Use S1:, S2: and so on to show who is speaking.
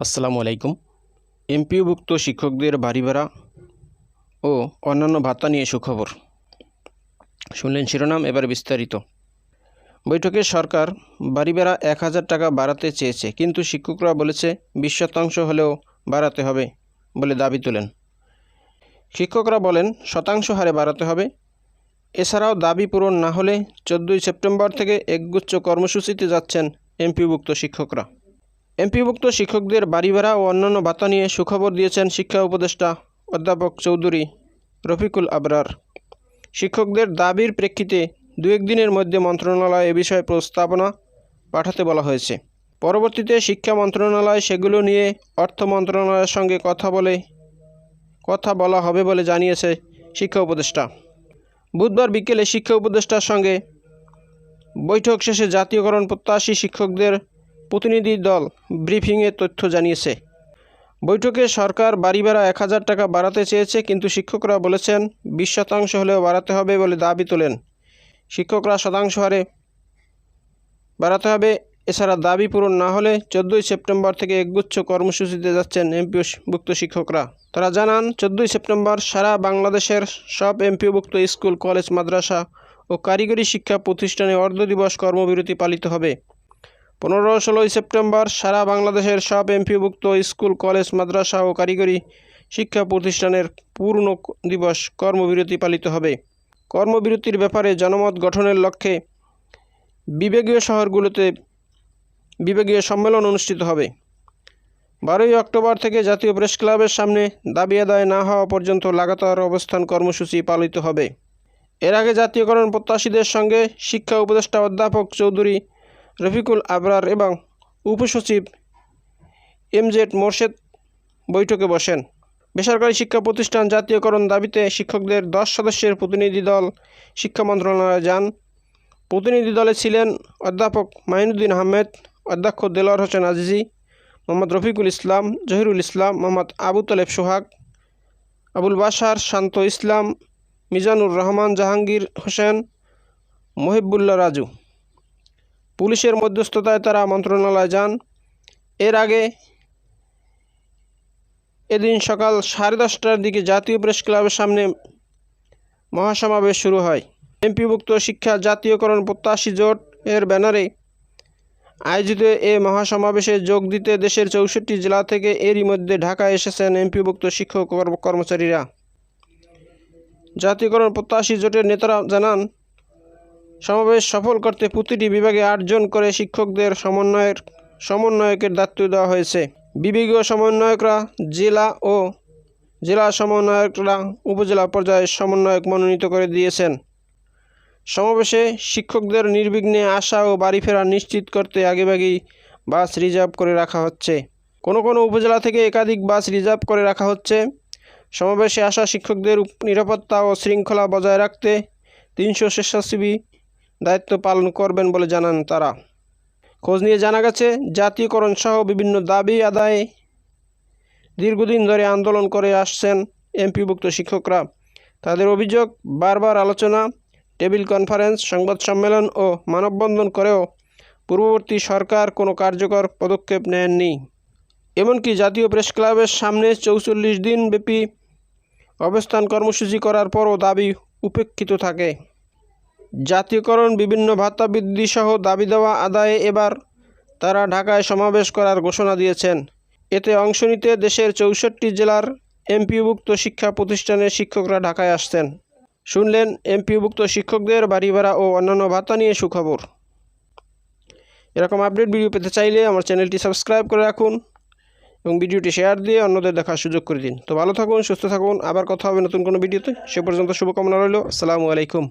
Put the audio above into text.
S1: আসসালামু আলাইকুম। এমপিওভুক্ত শিক্ষকদের বাড়ি ভাড়া ও অন্যান্য ভাতা নিয়ে সুখবর। শুনলেন শিরোনাম, এবার বিস্তারিত। বৈঠকে সরকার বাড়ি ভাড়া এক হাজার টাকা বাড়াতে চেয়েছে, কিন্তু শিক্ষকরা বলেছে বিশ শতাংশ হলেও বাড়াতে হবে বলে দাবি তোলেন। শিক্ষকরা বলেন, শতাংশ হারে বাড়াতে হবে। এছাড়াও দাবি পূরণ না হলে চোদ্দোই সেপ্টেম্বর থেকে একগুচ্ছ কর্মসূচিতে যাচ্ছেন এমপিভুক্ত শিক্ষকরা। এমপিভুক্ত শিক্ষকদের বাড়ি ভাড়া ও অন্যান্য ভাতা নিয়ে সুখবর দিয়েছেন শিক্ষা উপদেষ্টা অধ্যাপক চৌধুরী রফিকুল আবরার। শিক্ষকদের দাবির প্রেক্ষিতে দু একদিনের মধ্যে মন্ত্রণালয় এ বিষয়ে প্রস্তাবনা পাঠাতে বলা হয়েছে। পরবর্তীতে শিক্ষা মন্ত্রণালয় সেগুলো নিয়ে অর্থ মন্ত্রণালয়ের সঙ্গে কথা বলে কথা বলা হবে বলে জানিয়েছে শিক্ষা উপদেষ্টা। বুধবার বিকেলে শিক্ষা উপদেষ্টার সঙ্গে বৈঠক শেষে জাতীয়করণ প্রত্যাশী শিক্ষকদের প্রতিনিধি দল ব্রিফিংয়ে তথ্য জানিয়েছে। বৈঠকে সরকার বাড়ি ভাড়া এক হাজার টাকা বাড়াতে চেয়েছে, কিন্তু শিক্ষকরা বলেছেন, বিশ শতাংশ হলেও বাড়াতে হবে বলে দাবি তোলেন। শিক্ষকরা শতাংশ হারে বাড়াতে হবে, এছাড়া দাবি পূরণ না হলে চোদ্দোই সেপ্টেম্বর থেকে একগুচ্ছ কর্মসূচিতে যাচ্ছেন এমপিভুক্ত শিক্ষকরা। তারা জানান, চোদ্দোই সেপ্টেম্বর সারা বাংলাদেশের সব এমপিভুক্ত স্কুল, কলেজ, মাদ্রাসা ও কারিগরি শিক্ষা প্রতিষ্ঠানে অর্ধ দিবস কর্মবিরতি পালিত হবে। পনেরো ষোলোই সেপ্টেম্বর সারা বাংলাদেশের সব এমপিভুক্ত স্কুল, কলেজ, মাদ্রাসা ও কারিগরি শিক্ষা প্রতিষ্ঠানের পূর্ণ দিবস কর্মবিরতি পালিত হবে। কর্মবিরতির ব্যাপারে জনমত গঠনের লক্ষ্যে বিভাগীয় শহরগুলোতে বিভাগীয় সম্মেলন অনুষ্ঠিত হবে। বারোই অক্টোবর থেকে জাতীয় প্রেস ক্লাবের সামনে দাবি আদায় না হওয়া পর্যন্ত লাগাতার অবস্থান কর্মসূচি পালিত হবে। এর আগে জাতীয়করণ প্রত্যাশীদের সঙ্গে শিক্ষা উপদেষ্টা অধ্যাপক চৌধুরী রফিকুল আবরার এবং উপসচিব এমজেড মোর্শেদ বৈঠকে বসেন। বেসরকারি শিক্ষা প্রতিষ্ঠান জাতীয়করণ দাবিতে শিক্ষকদের দশ সদস্যের প্রতিনিধি দল শিক্ষা মন্ত্রণালয়ে যান। প্রতিনিধি দলে ছিলেন অধ্যাপক মাইনুদ্দিন আহমেদ, অধ্যক্ষ দেলোয়ার হোসেন আজিজি, মোহাম্মদ রফিকুল ইসলাম, জহিরুল ইসলাম, মোহাম্মদ আবু তালেব সোহাগ, আবুল বাশার, শান্ত ইসলাম, মিজানুর রহমান জাহাঙ্গীর হোসেন, মহিবুল্লাহ রাজু। পুলিশের মধ্যস্থতায় তারা মন্ত্রণালয়ে যান। এর আগে এদিন সকাল সাড়ে দশটার দিকে জাতীয় প্রেস ক্লাবের সামনে মহাসমাবেশ শুরু হয়। এমপিভুক্ত শিক্ষা জাতীয়করণ প্রত্যাশী জোট এর ব্যানারে আয়োজিত এ মহাসমাবেশে যোগ দিতে দেশের চৌষট্টি জেলা থেকে এরই মধ্যে ঢাকায় এসেছেন এমপিভুক্ত শিক্ষক কর্মচারীরা। জাতীয়করণ প্রত্যাশী জোটের নেতারা জানান সমাবেশ সফল করতে প্রতিটি বিভাগে আটজন করে শিক্ষকদের সমন্বয়ের, সমন্বয়কের দায়িত্ব দেওয়া হয়েছে। বিভাগীয় সমন্বয়করা জেলা ও জেলা সমন্বয়করা উপজেলা পর্যায়ে সমন্বয়ক মনোনীত করে দিয়েছেন। সমাবেশে শিক্ষকদের নির্বিঘ্নে আসা ও বাড়ি ফেরা নিশ্চিত করতে আগেভাগেই বাস রিজার্ভ করে রাখা হচ্ছে। কোনো কোনো উপজেলা থেকে একাধিক বাস রিজার্ভ করে রাখা হচ্ছে। সমাবেশে আসা শিক্ষকদের নিরাপত্তা ও শৃঙ্খলা বজায় রাখতে তিনশো স্বেচ্ছাসেবী দায়িত্ব পালন করবেন বলে জানান তারা। খোঁজ নিয়ে জানা গেছে, জাতীয়করণ সহ বিভিন্ন দাবি আদায়ে দীর্ঘদিন ধরে আন্দোলন করে আসছেন এমপিভুক্ত শিক্ষকরা। তাদের অভিযোগ, বারবার আলোচনা, টেবিল কনফারেন্স, সংবাদ সম্মেলন ও মানববন্ধন করেও পূর্ববর্তী সরকার কোনো কার্যকর পদক্ষেপ নেননি। এমনকি জাতীয় প্রেস ক্লাবের সামনে চৌচল্লিশ দিন ব্যাপী অবস্থান কর্মসূচি করার পরও দাবি উপেক্ষিত থাকে। জাতীয়করণ, বিভিন্ন ভাতা বৃদ্ধি সহ দাবি দেওয়া আদায়ে এবার তারা ঢাকায় সমাবেশ করার ঘোষণা দিয়েছেন। এতে অংশ নিতে দেশের চৌষট্টি জেলার এমপিভুক্ত শিক্ষা প্রতিষ্ঠানের শিক্ষকরা ঢাকায় আসছেন। শুনলেন এমপিভুক্ত শিক্ষকদের বাড়ি ভাড়া ও অন্যান্য ভাতা নিয়ে সুখবর। এরকম আপডেট ভিডিও পেতে চাইলে আমার চ্যানেলটি সাবস্ক্রাইব করে রাখুন এবং ভিডিওটি শেয়ার দিয়ে অন্যদের দেখার সুযোগ করে দিন। তো ভালো থাকুন, সুস্থ থাকুন, আবার কথা হবে নতুন কোনো ভিডিওতে। সে পর্যন্ত শুভকামনা রইল। আসসালামু আলাইকুম।